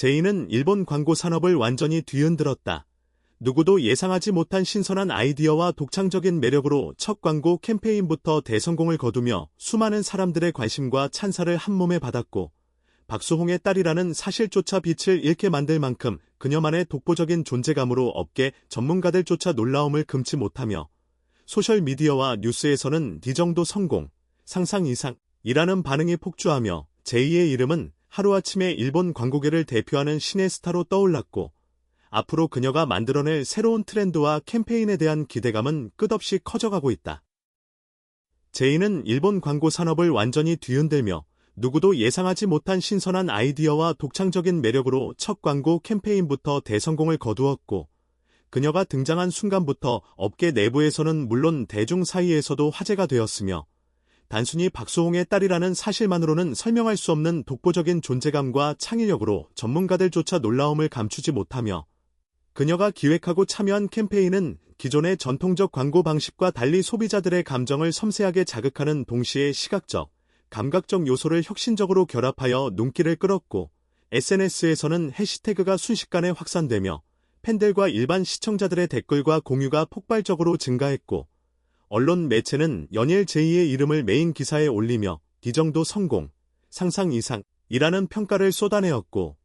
제이는 일본 광고 산업을 완전히 뒤흔들었다. 누구도 예상하지 못한 신선한 아이디어와 독창적인 매력으로 첫 광고 캠페인부터 대성공을 거두며 수많은 사람들의 관심과 찬사를 한몸에 받았고 박수홍의 딸이라는 사실조차 빛을 잃게 만들 만큼 그녀만의 독보적인 존재감으로 업계 전문가들조차 놀라움을 금치 못하며 소셜미디어와 뉴스에서는 이 정도 성공, 상상 이상이라는 반응이 폭주하며 제2의 이름은 하루아침에 일본 광고계를 대표하는 신의 스타로 떠올랐고 앞으로 그녀가 만들어낼 새로운 트렌드와 캠페인에 대한 기대감은 끝없이 커져가고 있다. 제이는 일본 광고 산업을 완전히 뒤흔들며 누구도 예상하지 못한 신선한 아이디어와 독창적인 매력으로 첫 광고 캠페인부터 대성공을 거두었고 그녀가 등장한 순간부터 업계 내부에서는 물론 대중 사이에서도 화제가 되었으며 단순히 박수홍의 딸이라는 사실만으로는 설명할 수 없는 독보적인 존재감과 창의력으로 전문가들조차 놀라움을 감추지 못하며 그녀가 기획하고 참여한 캠페인은 기존의 전통적 광고 방식과 달리 소비자들의 감정을 섬세하게 자극하는 동시에 시각적, 감각적 요소를 혁신적으로 결합하여 눈길을 끌었고 SNS에서는 해시태그가 순식간에 확산되며 팬들과 일반 시청자들의 댓글과 공유가 폭발적으로 증가했고 언론 매체는 연일 제2의 이름을 메인 기사에 올리며 이 정도 성공, 상상 이상이라는 평가를 쏟아내었고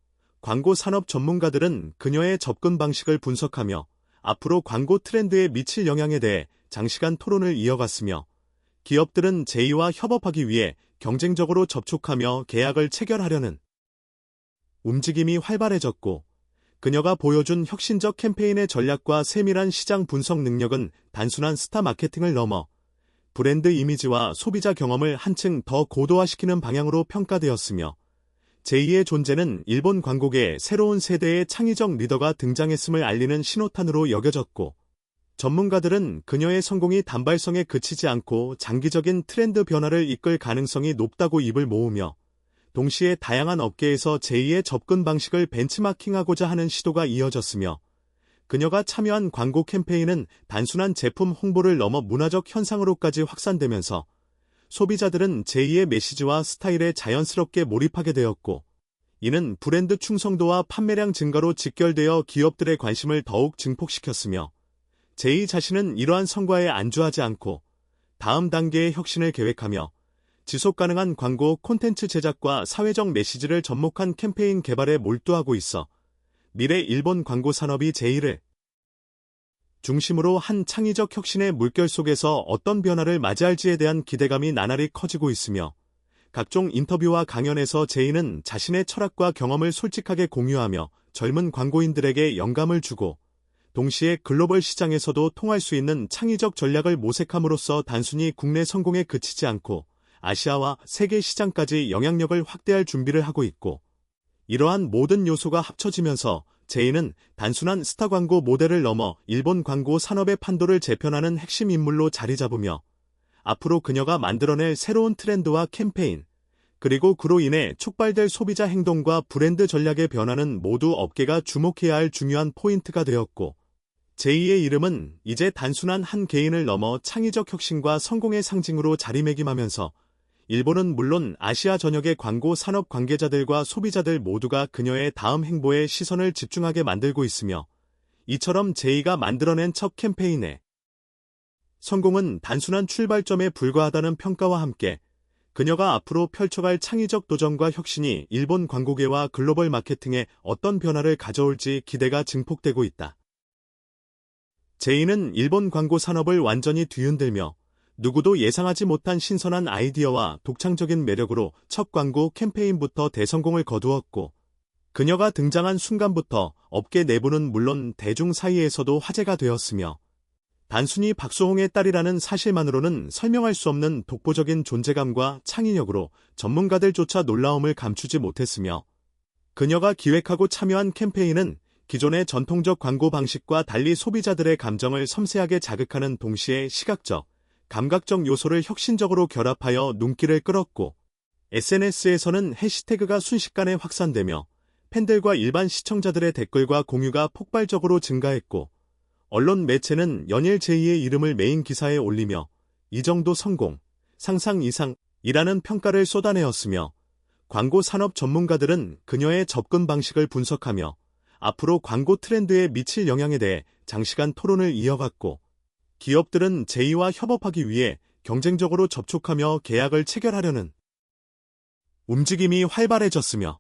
광고 산업 전문가들은 그녀의 접근 방식을 분석하며 앞으로 광고 트렌드에 미칠 영향에 대해 장시간 토론을 이어갔으며 기업들은 제이와 협업하기 위해 경쟁적으로 접촉하며 계약을 체결하려는 움직임이 활발해졌고 그녀가 보여준 혁신적 캠페인의 전략과 세밀한 시장 분석 능력은 단순한 스타 마케팅을 넘어 브랜드 이미지와 소비자 경험을 한층 더 고도화시키는 방향으로 평가되었으며 제2의 존재는 일본 광고계의 새로운 세대의 창의적 리더가 등장했음을 알리는 신호탄으로 여겨졌고 전문가들은 그녀의 성공이 단발성에 그치지 않고 장기적인 트렌드 변화를 이끌 가능성이 높다고 입을 모으며 동시에 다양한 업계에서 제2의 접근 방식을 벤치마킹하고자 하는 시도가 이어졌으며 그녀가 참여한 광고 캠페인은 단순한 제품 홍보를 넘어 문화적 현상으로까지 확산되면서 소비자들은 제2의 메시지와 스타일에 자연스럽게 몰입하게 되었고, 이는 브랜드 충성도와 판매량 증가로 직결되어 기업들의 관심을 더욱 증폭시켰으며, 제2 자신은 이러한 성과에 안주하지 않고 다음 단계의 혁신을 계획하며 지속 가능한 광고 콘텐츠 제작과 사회적 메시지를 접목한 캠페인 개발에 몰두하고 있어 미래 일본 광고 산업이 제1을 중심으로 한 창의적 혁신의 물결 속에서 어떤 변화를 맞이할지에 대한 기대감이 나날이 커지고 있으며 각종 인터뷰와 강연에서 제이는 자신의 철학과 경험을 솔직하게 공유하며 젊은 광고인들에게 영감을 주고 동시에 글로벌 시장에서도 통할 수 있는 창의적 전략을 모색함으로써 단순히 국내 성공에 그치지 않고 아시아와 세계 시장까지 영향력을 확대할 준비를 하고 있고 이러한 모든 요소가 합쳐지면서 제이는 단순한 스타 광고 모델을 넘어 일본 광고 산업의 판도를 재편하는 핵심 인물로 자리 잡으며 앞으로 그녀가 만들어낼 새로운 트렌드와 캠페인, 그리고 그로 인해 촉발될 소비자 행동과 브랜드 전략의 변화는 모두 업계가 주목해야 할 중요한 포인트가 되었고, 제2의 이름은 이제 단순한 한 개인을 넘어 창의적 혁신과 성공의 상징으로 자리매김하면서 일본은 물론 아시아 전역의 광고 산업 관계자들과 소비자들 모두가 그녀의 다음 행보에 시선을 집중하게 만들고 있으며 이처럼 제이가 만들어낸 첫 캠페인에 성공은 단순한 출발점에 불과하다는 평가와 함께 그녀가 앞으로 펼쳐갈 창의적 도전과 혁신이 일본 광고계와 글로벌 마케팅에 어떤 변화를 가져올지 기대가 증폭되고 있다. 제이는 일본 광고 산업을 완전히 뒤흔들며 누구도 예상하지 못한 신선한 아이디어와 독창적인 매력으로 첫 광고 캠페인부터 대성공을 거두었고 그녀가 등장한 순간부터 업계 내부는 물론 대중 사이에서도 화제가 되었으며 단순히 박수홍의 딸이라는 사실만으로는 설명할 수 없는 독보적인 존재감과 창의력으로 전문가들조차 놀라움을 감추지 못했으며 그녀가 기획하고 참여한 캠페인은 기존의 전통적 광고 방식과 달리 소비자들의 감정을 섬세하게 자극하는 동시에 시각적, 감각적 요소를 혁신적으로 결합하여 눈길을 끌었고 SNS에서는 해시태그가 순식간에 확산되며 팬들과 일반 시청자들의 댓글과 공유가 폭발적으로 증가했고 언론 매체는 연일 제2의 이름을 메인 기사에 올리며 이 정도 성공, 상상 이상이라는 평가를 쏟아내었으며 광고 산업 전문가들은 그녀의 접근 방식을 분석하며 앞으로 광고 트렌드에 미칠 영향에 대해 장시간 토론을 이어갔고 기업들은 제이와 협업하기 위해 경쟁적으로 접촉하며 계약을 체결하려는 움직임이 활발해졌으며